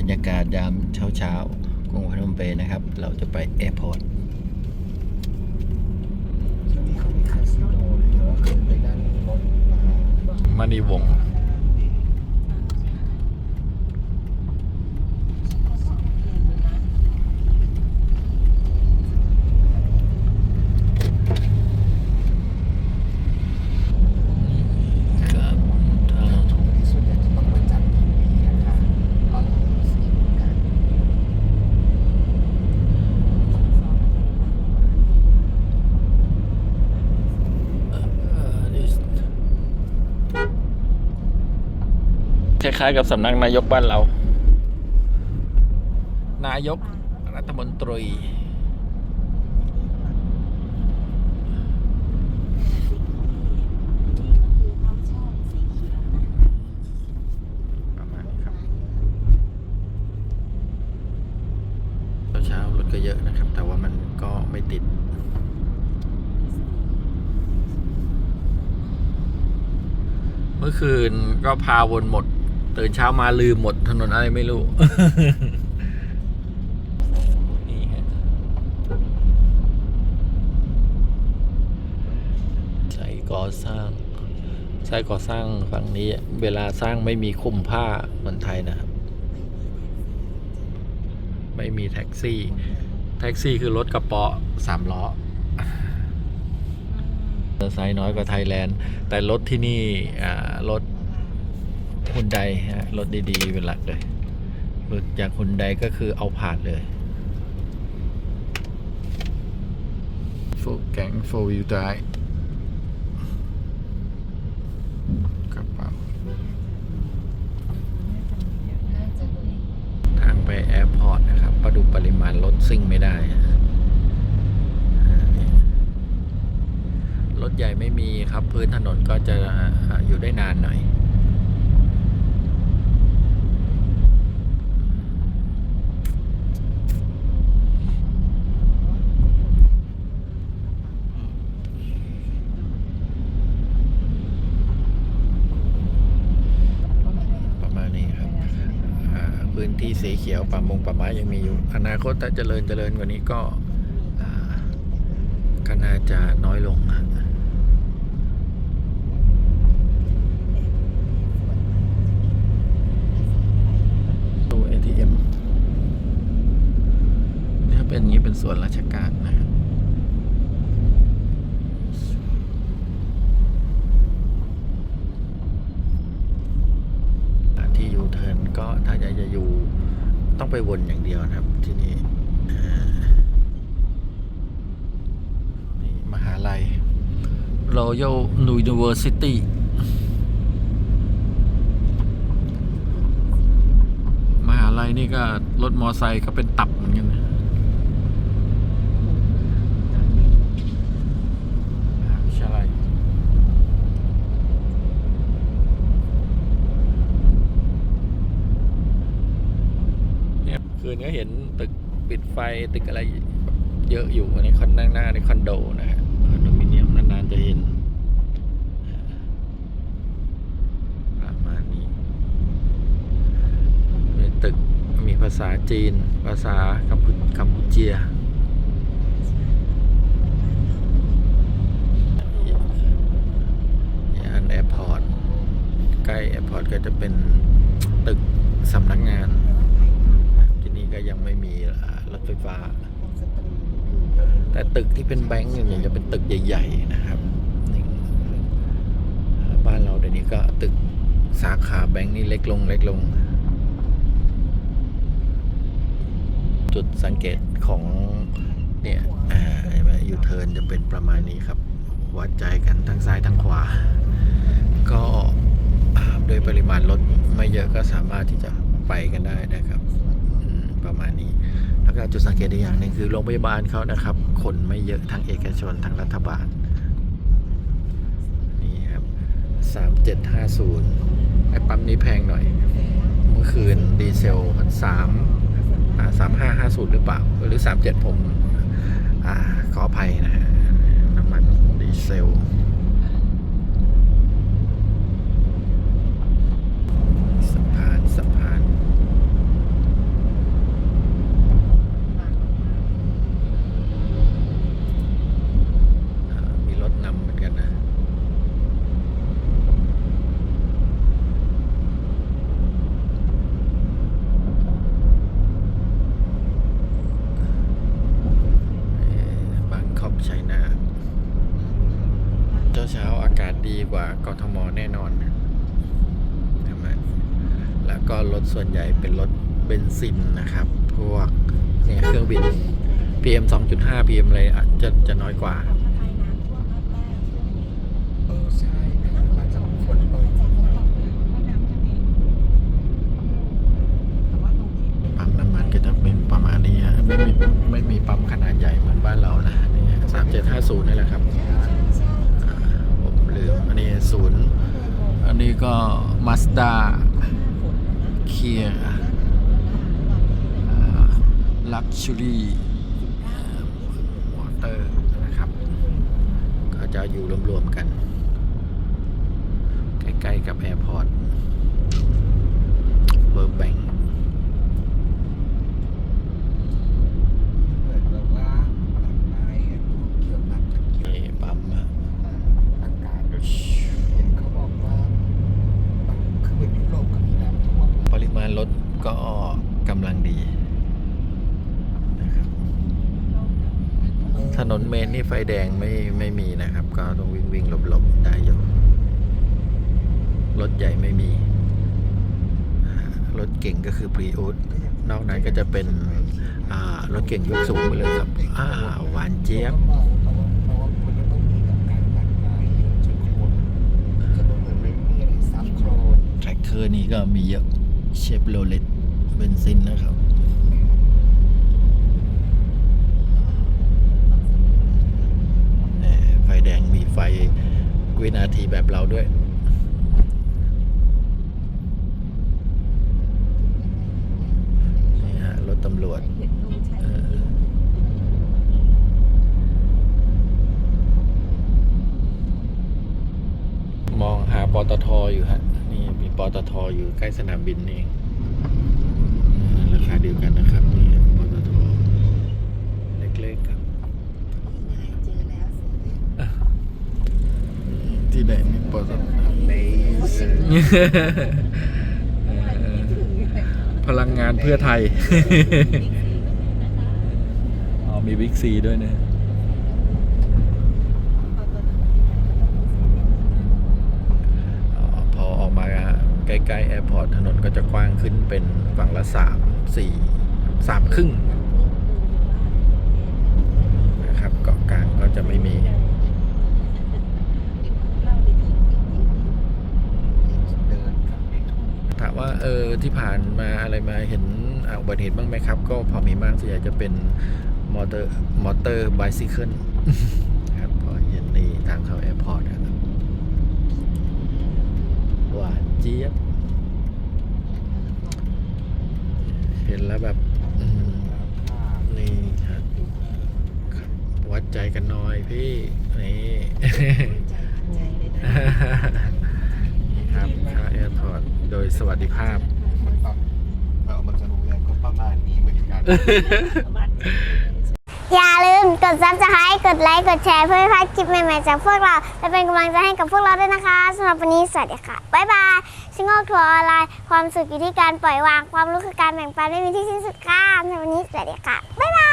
รรยากาศยามเช้าเช้าๆกรุงพนมเปญนะครับ เราจะไปแอร์พอร์ตที่นี่เขามีคาสิโนเลยแต่ว่าขึ้นไปนั่งรถมา มานีวง ครับทาง ที่ส่วนใหญ่จะต้องมาจัดที่นี่นะคะเอ่อสนิทกัน ค ล้ายๆ กับสำนักนายกบ้านเรา นายกรัฐมนตรี ประมาณนี้ครับเช้าๆรถก็เยอะนะครับ แต่ว่ามันก็ไม่ติด เมื่อคืนก็พาวนหมด ตื่นเช้ามาลืมหมดถนนอะไรไม่รู้นี่ฮะใช้ก่อสร้าง ใช้ก่อสร้างฝั่งนี้ เวลาสร้างไม่มีคุมผ้าเหมือนไทยนะครับ ไม่มีแท็กซี่ แท็กซี่คือรถกระเป๋อสามล้อไซส์น้อยกว่าไทยแลนด์ แต่รถที่นี่อ่ารถ ฮุนไดฮะรถดีๆเป็นหลักเลยรถจากฮุนไดก็คือเอาผ่านเลยฟูแก๊งโฟวิวไดกระเป๋าทางไปแอร์พอร์ตนะครับประดูปริมาณรถซิ่งไม่ได้ฮะอ่านี่รถใหญ่ไม่มีครับ พื้นถนนก็จะอยู่ได้นานหน่อย ประมาณนี้ครับอ่าพื้น ที่สีเขียวป่ามงป่าไม้ยังมีอยู่ อนาคตถ้าเจริญเจริญกว่านี้ก็อ่าก็น่าจะน้อยลงนะตู้ ATM ถ้าเป็นอย่างนี้เป็นส่วนราชการนะครับที่ยูเทิร์นก็ถ้าอยากจะอยู่ ต้องไปวนอย่างเดียวนะครับ ที่นี่นี่มหาลัย Royal University มหาลัยนี่ก็รถมอไซค์ก็เป็นตับเหมือนกันนะมหาวิทยาลัยเนี่ยคืน ก็เห็นตึกปิดไฟตึกอะไรเยอะอยู่อันนี้คอนนั่งหน้าในคอนโดนะฮะคอนโดมิเนียมนานๆจะเห็นประมาณนี้มีตึกมีภาษาจีน ภาษากัมพูกัมพูเจียย่านแอร์พอร์ตใกล้แอร์พอร์ตก็จะเป็นตึกสำนักงานที่นี่ ก็ยังไม่มีรถไฟฟ้า แต่ตึกที่เป็นแบงก์เนี่ยจะเป็นตึกใหญ่ ๆ นะครับบ้านเราเดี๋ยวนี้ก็ตึกสาขาแบงก์นี่เล็กลงเล็กลง จุดสังเกตของเนี่ยยูเทิร์นจะเป็นประมาณนี้ครับ วัดใจกันทั้งซ้ายทั้งขวา ก็อ่าโดยปริมาณรถไม่เยอะก็สามารถที่จะไปกันได้นะครับอืมประมาณนี้ แล้ว ก็จุดสังเกตอีกอย่างหนึ่งคือโรงพยาบาลเขานะครับ คนไม่เยอะทั้งเอกชนทั้งรัฐบาล นี่ครับสามเจ็ดห้าศูนย์ไอ้ปั๊มนี้แพงหน่อย เมื่อคืนดีเซลสามสามห้าห้าศูนย์หรือเปล่า หรือสามเจ็ดผมอขออภัยนะฮะน้ำมันดีเซล เช้าอากาศดีกว่ากทมแน่นอนนะแล้วก็รถส่วนใหญ่เป็นรถเบนซินนะครับ พวกเครื่องบิน PM 2.5 PM อะไรจะจะน้อยกว่า ดาเคียร์ลักชูรี่วอเตอร์นะครับ ก็จะอยู่รวมๆกัน ใกล้ ๆ กับแอร์พอร์ตเบอร์แบง เหมือนแบบว่าตัดไม้เกี่ยวกับตะเกียบ นี่ปั๊มอะ อากาศเห็นเขาบอกว่ามันคือเหมือนยุโรปก็มีน้ำท่วม ปริมาณรถก็กำลังดีนะครับ ถนนเมนนี่ไฟแดงไม่ไม่มีนะครับ ก็ต้องวิ่งวิ่งหลบหลบได้อยู่รถใหญ่ไม่มีอ่ารถเก่งก็คือพรีอุดนอกนั้นก็จะเป็นอ่ารถเก่งยกสูงไปเลยครับอ่าหวานเจี๊ยบเพราะว่าเพราะว่ามันจะต้องมีแบบการตัดไม้เยอะจนโคนจะมันเหมือนไม่มีอะไรซับโครนแทร็กเกอร์นี่ก็มีเยอะเชฟโรเลตเบนซินนะครับ เอ่อไฟแดงมีไฟ วินาทีแบบเราด้วยนี่ฮะรถตำรวจมองหาปตทอยู่ฮะ นี่มีปตทอยู่ใกล้สนามบินเองอ่าราคาเดียวกันนะครับ นี่ปตทเล็กๆครับ ที่ไหนมีปตท Amazing พลังงานเพื่อไทย อ๋อมีบิ๊กซีด้วยนะ อ๋อพอออกมาใกล้ๆแอร์พอร์ตถนนก็จะกว้างขึ้นเป็นฝั่งละสามสี่สามครึ่งนะครับเกาะกลางก็จะไม่มี เดินกลับไปทุ่ง ถามว่าเออที่ผ่านมาอะไรมาเห็นอ่าอุบัติเหตุบ้างไหมครับ ก็พอมีมากส่วนใหญ่จะเป็นมอเตอร์มอเตอร์ไบซิเคิลครับพอเห็นในทางเข้าแอร์พอร์ตครับหวานเจี๊ยบเห็นแล้วแบบอืมนี่ครับครับวัดใจกันหน่อยพี่นี่ นี่ครับค่าแอร์พอร์ตโดยสวัสดิภาพ มันตัดเรามันจะรู้ยังก็ประมาณนี้เหมือนกันอย่าลืมกด subscribe กดไลค์ กดแชร์เพื่อไม่พลาดคลิปใหม่ๆจากพวกเรา และเป็นกำลังใจให้กับพวกเราด้วยนะคะสำหรับวันนี้สวัสดีค่ะ บ๊ายบายชิงโง่ทัวร์ออนไลน์ ความสุขอยู่ที่การปล่อยวาง ความรู้คือการแบ่งปันไม่มีที่สิ้นสุดค่ะสำหรับวันนี้สวัสดีค่ะ